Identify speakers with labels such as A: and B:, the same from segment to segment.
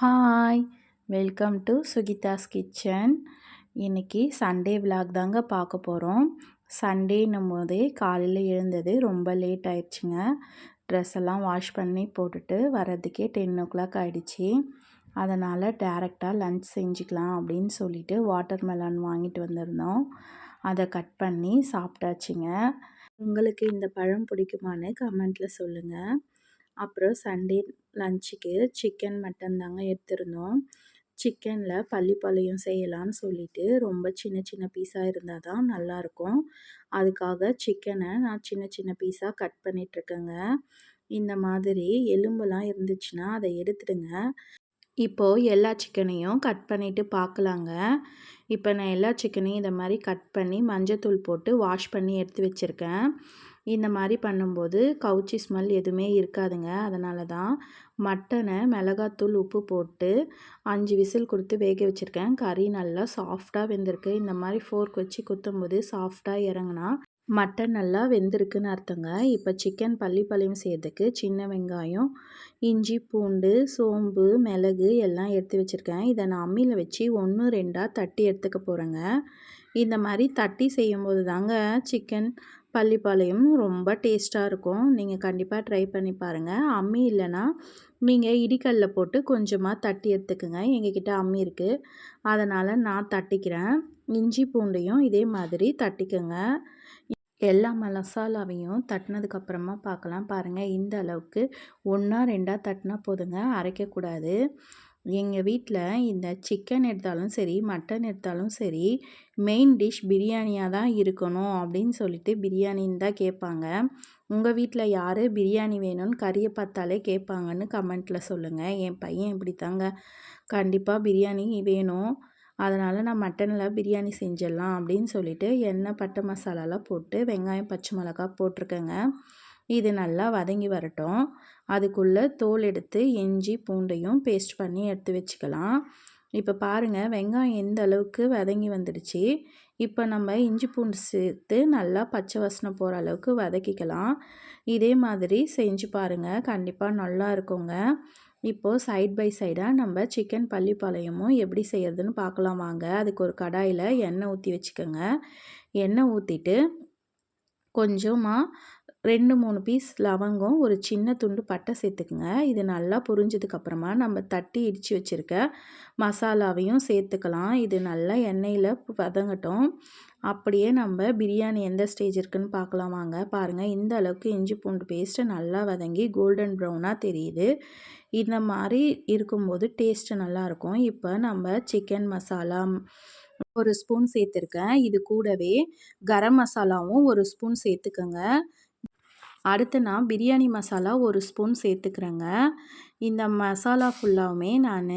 A: Hi welcome to Sukitha's kitchen இன்றைக்கி Sunday vlog தாங்க பார்க்க போகிறோம் சண்டேன்னும் போதே காலையில் எழுந்தது ரொம்ப லேட் ஆயிடுச்சுங்க. ட்ரெஸ் எல்லாம் வாஷ் பண்ணி போட்டுட்டு வர்றதுக்கே டென் ஓ கிளாக் ஆகிடுச்சி அதனால் டேரெக்டாக லன்ச் செஞ்சுக்கலாம் அப்படின்னு சொல்லிட்டு வாட்டர் மெலன் வாங்கிட்டு வந்திருந்தோம். அதை கட் பண்ணி சாப்பிட்டாச்சுங்க. உங்களுக்கு இந்த பழம் பிடிக்குமான்னு கமெண்ட்டில் சொல்லுங்கள் அப்புறம் சண்டே லஞ்சுக்கு சிக்கன் மட்டன் தாங்க எடுத்திருந்தோம். சிக்கனில் பள்ளிப்பாளையம் செய்யலான்னு சொல்லிட்டு ரொம்ப சின்ன சின்ன பீஸாக இருந்தால் தான் நல்லாயிருக்கும் அதுக்காக சிக்கனை நான் சின்ன சின்ன பீஸாக கட் பண்ணிகிட்ருக்கேங்க இந்த மாதிரி எலும்புலாம் இருந்துச்சுன்னா அதை எடுத்துடுங்க. இப்போது எல்லா சிக்கனையும் கட் பண்ணிவிட்டு பார்க்கலாங்க இப்போ நான் எல்லா சிக்கனையும் இதை மாதிரி கட் பண்ணி மஞ்சத்தூள் போட்டு வாஷ் பண்ணி எடுத்து வச்சுருக்கேன். இந்த மாதிரி பண்ணும்போது கவுச்சி ஸ்மெல் எதுவுமே இருக்காதுங்க. அதனால தான் மட்டனை மிளகாத்தூள் உப்பு போட்டு அஞ்சு விசில் கொடுத்து வேக வச்சுருக்கேன். கறி நல்லா சாஃப்டாக வெந்திருக்கு. இந்த மாதிரி ஃபோர்க் வச்சு குத்தும்போது சாஃப்டாக இறங்கினா மட்டன் நல்லா வெந்திருக்குன்னு அர்த்தங்க. இப்போ சிக்கன் பள்ளிப்பாளையம் செய்யறதுக்கு சின்ன வெங்காயம் இஞ்சி பூண்டு சோம்பு மிளகு எல்லாம் எடுத்து வச்சுருக்கேன். இதை நான் அம்மியில் வச்சு ஒன்று ரெண்டாக தட்டி எடுத்துக்க போகிறேங்க இந்த மாதிரி தட்டி செய்யும்போது தாங்க சிக்கன் பள்ளிப்பாளையம் ரொம்ப டேஸ்ட்டாக இருக்கும். நீங்கள் கண்டிப்பாக ட்ரை பண்ணி பாருங்கள் அம்மி இல்லைன்னா நீங்கள் இடிக்கல்ல போட்டு கொஞ்சமாக தட்டி எடுத்துக்கோங்க. எங்ககிட்ட அம்மி இருக்குது அதனால் நான் தட்டிக்கிறேன். இஞ்சி பூண்டையும் இதே மாதிரி தட்டிக்கோங்க. எல்லா மசாலாவையும் தட்டினதுக்கப்புறமா பார்க்கலாம் பாருங்கள் இந்த அளவுக்கு ஒன்றா ரெண்டாக தட்டினா போதுங்க. அரைக்கக்கூடாது. எங்கள் வீட்டில் இந்த சிக்கன் எடுத்தாலும் சரி மட்டன் எடுத்தாலும் சரி மெயின் டிஷ் பிரியாணியாக தான் இருக்கணும் அப்படின்னு சொல்லிட்டு பிரியாணின்னு தான் கேட்பாங்க. உங்கள் வீட்டில் யார் பிரியாணி வேணும்னு கறியை பார்த்தாலே கேட்பாங்கன்னு கமெண்ட்டில் சொல்லுங்கள் என் பையன் இப்படி தாங்க கண்டிப்பாக பிரியாணி வேணும். அதனால் நான் மட்டனில் பிரியாணி செஞ்சிடலாம் அப்படின்னு சொல்லிட்டு எண்ணெய் பட்டை மசாலாலாம் போட்டு வெங்காயம் பச்சை மிளகா போட்டிருக்கேங்க. இது நல்லா வதங்கி வரட்டும். அதுக்குள்ளே தோல் எடுத்து இஞ்சி பூண்டையும் பேஸ்ட் பண்ணி எடுத்து வச்சுக்கலாம். இப்போ பாருங்கள் வெங்காயம் எந்த அளவுக்கு வதங்கி வந்துடுச்சு. இப்போ நம்ம இஞ்சி பூண்டு சேர்த்து நல்லா பச்சை வசனம் போகிற அளவுக்கு வதக்கிக்கலாம். இதே மாதிரி செஞ்சு பாருங்கள் கண்டிப்பாக நல்லா இருக்குங்க. இப்போது சைட் பை சைடாக நம்ம சிக்கன் பள்ளிப்பாளையமும் எப்படி செய்கிறதுன்னு பார்க்கலாம் வாங்க. அதுக்கு ஒரு கடாயில் எண்ணெய் ஊற்றி வச்சுக்கோங்க. எண்ணெய் ஊற்றிட்டு கொஞ்சமாக ரெண்டு மூணு பீஸ் லவங்கம் ஒரு சின்ன துண்டு பட்டை சேர்த்துக்குங்க. இது நல்லா புரிஞ்சதுக்கப்புறமா நம்ம தட்டி இடித்து வச்சுருக்க மசாலாவையும் சேர்த்துக்கலாம். இது நல்லா எண்ணெயில் வதங்கட்டும். அப்படியே நம்ம பிரியாணி எந்த ஸ்டேஜ் இருக்குன்னு பார்க்கலாம் வாங்க. பாருங்கள் இந்த அளவுக்கு இஞ்சி பூண்டு பேஸ்ட்டு நல்லா வதங்கி கோல்டன் ப்ரௌனாக தெரியுது. இந்த மாதிரி இருக்கும்போது டேஸ்ட்டு நல்லாயிருக்கும் இப்போ நம்ம சிக்கன் மசாலா ஒரு ஸ்பூன் சேர்த்துருக்கேன். இது கூடவே கரம் மசாலாவும் ஒரு ஸ்பூன் சேர்த்துக்கோங்க. அடுத்து நான் பிரியாணி மசாலா ஒரு ஸ்பூன் சேர்த்துக்கிறேங்க. இந்த மசாலா ஃபுல்லாகவுமே நான்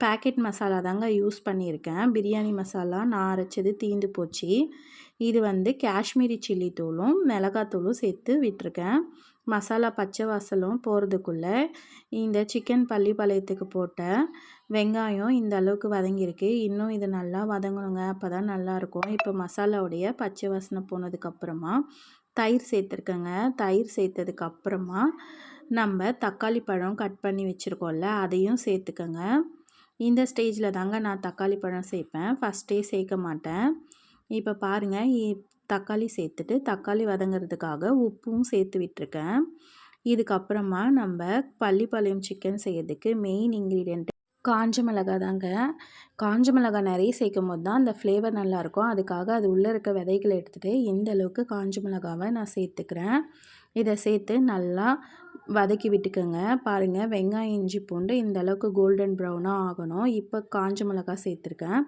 A: பேக்கெட் மசாலா தாங்க யூஸ் பண்ணியிருக்கேன். பிரியாணி மசாலா நான் அரைச்சது தீந்து போச்சு. இது வந்து காஷ்மீரி சில்லி தூளும் மிளகாத்தூளும் சேர்த்து விட்டுருக்கேன். மசாலா பச்சை வாசலும் போகிறதுக்குள்ளே இந்த சிக்கன் பள்ளிப்பாளையத்துக்கு போட்ட வெங்காயம் இந்த அளவுக்கு வதங்கியிருக்கு. இன்னும் இது நல்லா வதங்கணுங்க. அப்போ தான் நல்லாயிருக்கும் இப்போ மசாலாவுடைய பச்சை வாசனை போனதுக்கப்புறமா தயிர் சேர்த்துருக்கேங்க. தயிர் சேர்த்ததுக்கப்புறமா நம்ம தக்காளி பழம் கட் பண்ணி வச்சுருக்கோம்ல அதையும் சேர்த்துக்கோங்க. இந்த ஸ்டேஜில் தாங்க நான் தக்காளி பழம் சேர்ப்பேன். ஃபஸ்ட்டே சேர்க்க மாட்டேன். இப்போ பாருங்கள் தக்காளி சேர்த்துட்டு தக்காளி வதங்கிறதுக்காக உப்பும் சேர்த்து விட்டுருக்கேன். இதுக்கப்புறமா நம்ம பள்ளிப்பாளையம் சிக்கன் செய்யறதுக்கு மெயின் இன்க்ரீடியன்ட் காஞ்ச மிளகா தாங்க. காஞ்ச மிளகா நிறைய சேர்க்கும் போது தான் அந்த ஃப்ளேவர் நல்லாயிருக்கும். அதுக்காக அது உள்ளே இருக்க விதைகளை எடுத்துகிட்டு இந்த அளவுக்கு காஞ்ச மிளகாவை நான் சேர்த்துக்கிறேன். இதை சேர்த்து நல்லா வதக்கி விட்டுக்கோங்க. பாருங்கள் வெங்காயம் இஞ்சி பூண்டு இந்த அளவுக்கு கோல்டன் ப்ரௌனாக ஆகணும். இப்போ காஞ்ச மிளகா சேர்த்துருக்கேன்.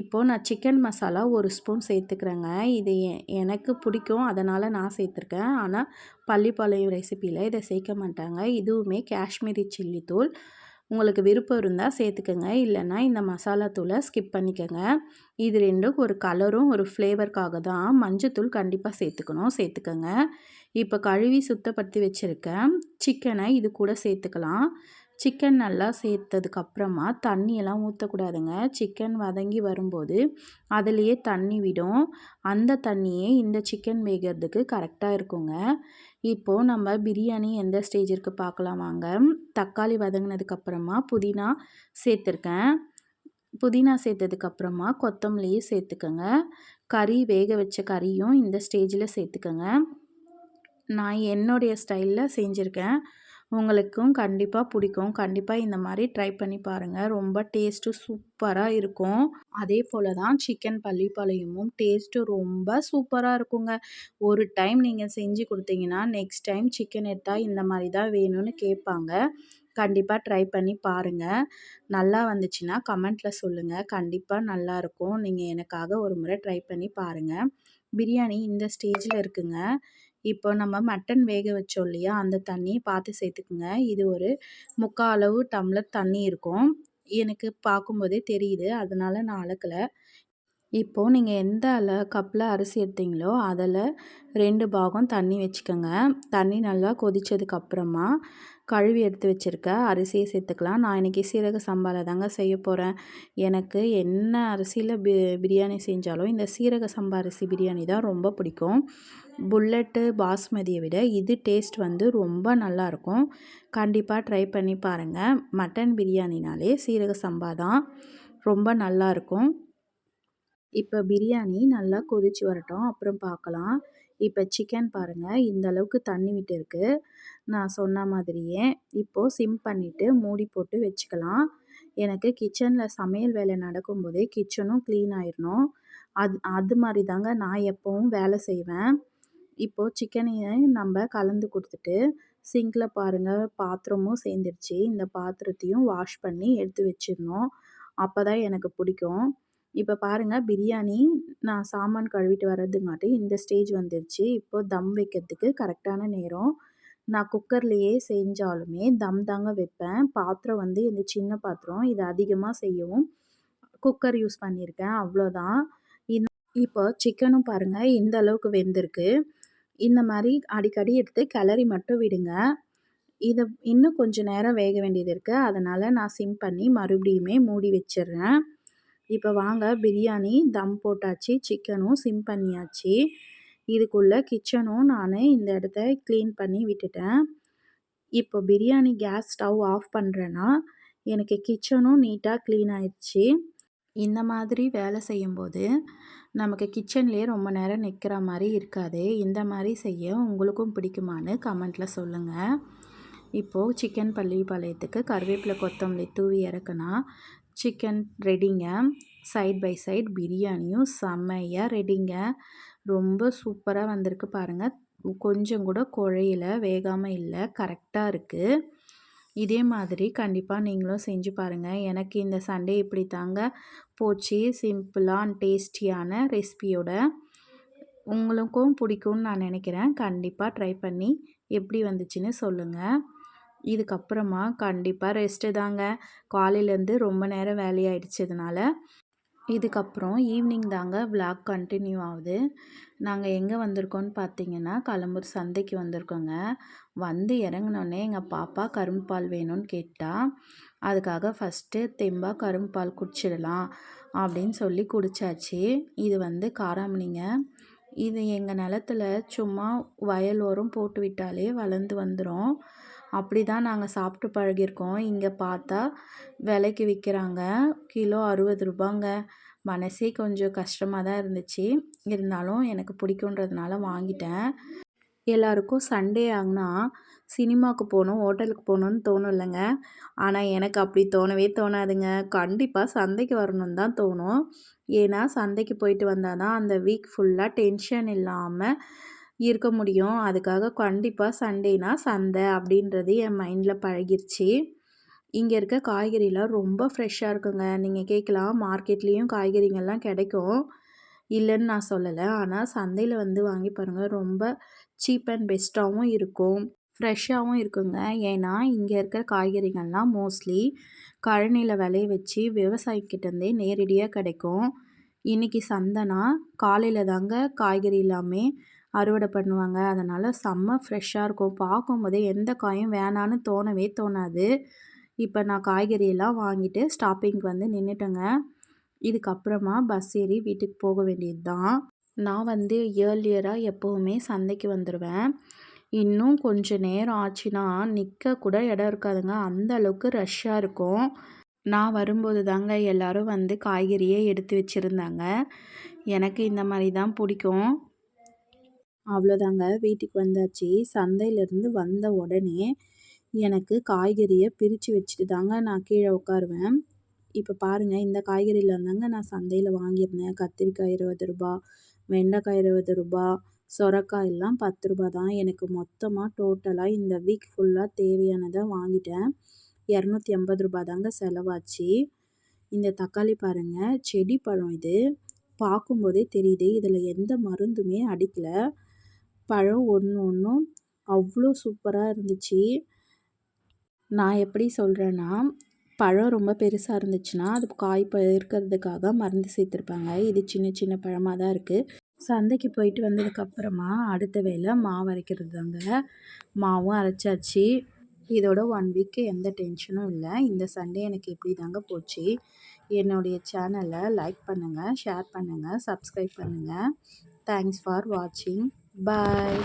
A: இப்போது நான் சிக்கன் மசாலா ஒரு ஸ்பூன் சேர்த்துக்கிறேங்க. இது எனக்கு பிடிக்கும். அதனால் நான் சேர்த்துருக்கேன். ஆனால் பள்ளிப்பாளையம் ரெசிப்பியில் இதை சேர்க்க மாட்டாங்க. இதுவுமே காஷ்மீரி சில்லி தூள். உங்களுக்கு விருப்பம் இருந்தால் சேர்த்துக்கோங்க. இல்லைன்னா இந்த மசாலா தூளை ஸ்கிப் பண்ணிக்கோங்க. இது ரெண்டும் ஒரு கலரும் ஒரு ஃப்ளேவருக்காக தான். மஞ்சத்தூள் கண்டிப்பாக சேர்த்துக்கணும். சேர்த்துக்கோங்க. இப்போ கழுவி சுத்தப்படுத்தி வச்சுருக்கேன் சிக்கனை இது கூட சேர்த்துக்கலாம். சிக்கன் நல்லா சேர்த்ததுக்கப்புறமா தண்ணியெல்லாம் ஊற்றக்கூடாதுங்க சிக்கன் வதங்கி வரும்போது அதுலேயே தண்ணி விடும். அந்த தண்ணியே இந்த சிக்கன் வேகிறதுக்கு கரெக்டாக இருக்குங்க. இப்போது நம்ம பிரியாணி எந்த ஸ்டேஜ் இருக்குது பார்க்கலாம் வாங்க. தக்காளி வதங்கினதுக்கப்புறமா புதினா சேர்த்துருக்கேன். புதினா சேர்த்ததுக்கப்புறமா கொத்தமல்லியும் சேர்த்துக்கோங்க. கறி வேக வச்ச கறியும் இந்த ஸ்டேஜில் சேர்த்துக்கோங்க. நான் என்னுடைய ஸ்டைலில் செஞ்சுருக்கேன். உங்களுக்கும் கண்டிப்பாக பிடிக்கும். கண்டிப்பாக இந்த மாதிரி ட்ரை பண்ணி பாருங்கள் ரொம்ப டேஸ்ட்டு சூப்பராக இருக்கும். அதே போல் தான் சிக்கன் பள்ளிப்பாளையமும் டேஸ்ட்டு ரொம்ப சூப்பராக இருக்குங்க. ஒரு டைம் நீங்கள் செஞ்சு கொடுத்தீங்கன்னா நெக்ஸ்ட் டைம் சிக்கன் எடுத்தால் இந்த மாதிரி தான் வேணும்னு கேட்பாங்க. கண்டிப்பாக ட்ரை பண்ணி பாருங்கள் நல்லா வந்துச்சுன்னா கமெண்ட்டில் சொல்லுங்கள் கண்டிப்பாக நல்லாயிருக்கும் நீங்கள் எனக்காக ஒரு முறை ட்ரை பண்ணி பாருங்கள் பிரியாணி இந்த ஸ்டேஜில் இருக்குங்க. இப்போ நம்ம மட்டன் வேக வச்சோம் இல்லையா? அந்த தண்ணி பார்த்து சேர்த்துக்குங்க. இது ஒரு முக்கால் அளவு டம்ளர் தண்ணி இருக்கும். எனக்கு பார்க்கும்போதே தெரியுது. அதனால் நான் அளக்கலை இப்போது நீங்கள் எந்த அள கப்பில் அரிசி எடுத்தீங்களோ அதில் ரெண்டு பாகம் தண்ணி வச்சுக்கோங்க. தண்ணி நல்லா கொதித்ததுக்கப்புறமா கழுவி எடுத்து வச்சுருக்க அரிசியை சேர்த்துக்கலாம். நான் இன்றைக்கி சீரக சம்பாவில் தாங்க செய்ய போகிறேன் எனக்கு என்ன அரிசியில் பி பிரியாணி செஞ்சாலும் இந்த சீரக சம்பா அரிசி பிரியாணி தான் ரொம்ப பிடிக்கும். புல்லட்டு பாஸ்மதியை விட இது டேஸ்ட் வந்து ரொம்ப நல்லாயிருக்கும் கண்டிப்பாக ட்ரை பண்ணி பாருங்கள் மட்டன் பிரியாணினாலே சீரக சம்பா தான் ரொம்ப நல்லாயிருக்கும் இப்போ பிரியாணி நல்லா கொதிச்சு வரட்டும் அப்புறம் பார்க்கலாம் இப்போ சிக்கன் பாருங்கள் இந்த அளவுக்கு தண்ணி விட்டு இருக்கு. நான் சொன்ன மாதிரியே இப்போது சிம் பண்ணிவிட்டு மூடி போட்டு வச்சுக்கலாம். எனக்கு கிச்சனில் சமையல் வேலை நடக்கும்போதே கிச்சனும் க்ளீன் ஆயிடணும் அது அது மாதிரி தாங்க நான் எப்போவும் வேலை செய்வேன். இப்போது சிக்கனையும் நம்ம கலந்து கொடுத்துட்டு சிங்கில் பாருங்கள் பாத்திரமும் சேர்ந்துருச்சு. இந்த பாத்திரத்தையும் வாஷ் பண்ணி எடுத்து வச்சிடணும் அப்போ தான் எனக்கு பிடிக்கும். இப்போ பாருங்கள் பிரியாணி நான் சாமான் கழுவிட்டு வர்றதுங்காட்டி இந்த ஸ்டேஜ் வந்துருச்சு. இப்போது தம் வைக்கிறதுக்கு கரெக்டான நேரம். நான் குக்கர்லேயே செஞ்சாலுமே தம் தாங்க வைப்பேன். பாத்திரம் வந்து இந்த சின்ன பாத்திரம் இது அதிகமாக செய்யவும் குக்கர் யூஸ் பண்ணியிருக்கேன் அவ்வளோதான். இப்போ சிக்கனும் பாருங்கள் இந்த அளவுக்கு வெந்திருக்கு. இந்த மாதிரி அடிக்கடி எடுத்து கிளறி மட்டும் விடுங்க. இதை இன்னும் கொஞ்சம் நேரம் வேக வேண்டியது இருக்குது அதனால் நான் சிம் பண்ணி மறுபடியுமே மூடி வச்சிடுறேன். இப்போ வாங்க பிரியாணி தம் போட்டாச்சு சிக்கனும் சிம் பண்ணியாச்சு. இதுக்குள்ளே கிச்சனும் நான் இந்த இடத்த க்ளீன் பண்ணி விட்டுட்டேன். இப்போ பிரியாணி கேஸ் ஸ்டவ் ஆஃப் பண்ணுறேன்னா எனக்கு கிச்சனும் நீட்டாக க்ளீன் ஆயிடுச்சு இந்த மாதிரி வேலை செய்யும்போது நமக்கு கிச்சன்லேயே ரொம்ப நேரம் நிற்கிற மாதிரி இருக்காது. இந்த மாதிரி செய்ய உங்களுக்கும் பிடிக்குமான்னு கமெண்ட்டில் சொல்லுங்கள் இப்போது சிக்கன் பள்ளி பாளையத்துக்கு கருவேப்பிலை கொத்தமல்லி தூவி இறக்குனா சிக்கன் ரெடிங்க. சைட் பை சைட் பிரியாணியும் செம்மையாக ரெடிங்க. ரொம்ப சூப்பராக வந்திருக்கு பாருங்கள் கொஞ்சம் கூட குழையில வேகாமல் இல்லை. கரெக்டாக இருக்குது இதே மாதிரி கண்டிப்பாக நீங்களும் செஞ்சு பாருங்கள் எனக்கு இந்த சண்டே இப்படி தாங்க போச்சு. சிம்பிளாக அண்ட் டேஸ்டியான ரெசிபியோட. உங்களுக்கும் பிடிக்கும்னு நான் நினைக்கிறேன். கண்டிப்பாக ட்ரை பண்ணி எப்படி வந்துச்சுன்னு சொல்லுங்கள் இதுக்கப்புறமா கண்டிப்பாக ரெஸ்ட்டு தாங்க. காலையிலேருந்து ரொம்ப நேரம் வேலையாயிடுச்சதுனால. இதுக்கப்புறம் ஈவினிங் தாங்க விளாக் கண்டினியூ ஆகுது. நாங்கள் எங்கே வந்திருக்கோன்னு பார்த்தீங்கன்னா கலம்பூர் சந்தைக்கு வந்திருக்கோங்க. வந்து இறங்கினோடனே எங்கள் பாப்பா கரும்பு பால் வேணும்னு கேட்டால் அதுக்காக ஃபஸ்ட்டு தெம்பாக கரும்பு பால் குடிச்சிடலாம் அப்படின்னு சொல்லி குடித்தாச்சு இது வந்து காராமணிங்க. இது எங்கள் நிலத்துல சும்மா வயலோரம் போட்டு விட்டாலே வளர்ந்து வந்துடும் அப்படி தான் நாங்கள் சாப்பிட்டு பழகியிருக்கோம். இங்கே பார்த்தா விலைக்கு விற்கிறாங்க கிலோ அறுபது ரூபாங்க. மனசே கொஞ்சம் கஷ்டமாக தான் இருந்துச்சு. இருந்தாலும் எனக்கு பிடிக்குன்றதுனால வாங்கிட்டேன். எல்லாருக்கும் சண்டே ஆகுனா சினிமாவுக்கு போகணும் ஹோட்டலுக்கு போகணுன்னு தோணும் இல்லைங்க. ஆனால் எனக்கு அப்படி தோணவே தோணாதுங்க. கண்டிப்பாக சந்தைக்கு வரணும்னு தான் தோணும். ஏன்னா சந்தைக்கு போயிட்டு வந்தால் தான் அந்த வீக் ஃபுல்லாக டென்ஷன் இல்லாமல் இருக்க முடியும். அதுக்காக கண்டிப்பாக சண்டேனா சந்தை அப்படின்றது என் மைண்டில் பழகிருச்சு. இங்கே இருக்க காய்கறிலாம் ரொம்ப ஃப்ரெஷ்ஷாக இருக்குங்க. நீங்கள் கேட்கலாம் மார்க்கெட்லேயும் காய்கறிங்கள்லாம் கிடைக்கும். இல்லைன்னு நான் சொல்லலை. ஆனால் சந்தையில் வந்து வாங்கி பாருங்கள் ரொம்ப சீப் அண்ட் பெஸ்ட்டாகவும் இருக்கும். ஃப்ரெஷ்ஷாகவும் இருக்குங்க. ஏன்னா இங்கே இருக்கிற காய்கறிகள்லாம் மோஸ்ட்லி கழனியில் விளைய வச்சு விவசாயிக்கிட்டேருந்தே நேரடியாக கிடைக்கும். இன்றைக்கி சந்தைனா காலையில் தாங்க காய்கறி எல்லாமே அறுவடை பண்ணுவாங்க. அதனால் செம்ம ஃப்ரெஷ்ஷாக இருக்கும். பார்க்கும்போதே எந்த காயும் வேணான்னு தோணவே தோணாது. இப்போ நான் காய்கறியெல்லாம் வாங்கிட்டு ஸ்டாப்பிங்க்கு வந்து நின்றுட்டேங்க இதுக்கப்புறமா பஸ் ஏறி வீட்டுக்கு போக வேண்டியது தான் நான் வந்து இயர்லியராக எப்போவுமே சந்தைக்கு வந்துடுவேன் இன்னும் கொஞ்சம் நேரம் ஆச்சுன்னா நிற்க கூட இடம் இருக்காதுங்க. அந்த அளவுக்கு ரஷ்ஷாக இருக்கும். நான் வரும்போது தாங்க எல்லோரும் வந்து காய்கறியே எடுத்து வச்சுருந்தாங்க. எனக்கு இந்த மாதிரி தான் பிடிக்கும். அவ்வளோதாங்க. வீட்டுக்கு வந்தாச்சு. சந்தையிலேருந்து வந்த உடனே எனக்கு காய்கறியை பிரித்து வச்சுட்டு தாங்க நான் கீழே உட்காருவேன் இப்போ பாருங்கள் இந்த காய்கறியில் இருந்தாங்க நான் சந்தையில் வாங்கியிருந்தேன். கத்திரிக்காய் இருபது ரூபா வெண்டைக்காய் இருபது ரூபா சொரக்காய் எல்லாம் பத்து ரூபா தான். எனக்கு மொத்தமாக டோட்டலாக இந்த வீக் ஃபுல்லாக தேவையானதை வாங்கிட்டேன். இரநூத்தி ஐம்பது ரூபா தாங்க செலவாச்சு. இந்த தக்காளி பாருங்கள் செடி பழம் இது. பார்க்கும்போதே தெரியுது இதில் எந்த மருந்துமே அடிக்கலை. பழம் ஒன்று ஒன்றும் அவ்வளோ சூப்பராக இருந்துச்சு. நான் எப்படி சொல்கிறேன்னா பழம் ரொம்ப பெருசாக இருந்துச்சுன்னா அது காய் ப இருக்கிறதுக்காக மருந்து சேர்த்துருப்பாங்க. இது சின்ன சின்ன பழமாக தான் இருக்குது சந்தைக்கு போயிட்டு வந்ததுக்கப்புறமா அடுத்த வேலை மாவு அரைக்கிறது தாங்க மாவும் அரைச்சாச்சு. இதோட ஒன் வீக்கு எந்த டென்ஷனும் இல்லை. இந்த சண்டே எனக்கு இப்படி தாங்க போச்சு. என்னுடைய சேனலை லைக் பண்ணுங்கள் ஷேர் பண்ணுங்கள் சப்ஸ்கிரைப் பண்ணுங்கள் தேங்க்ஸ் ஃபார் வாட்சிங் Bye.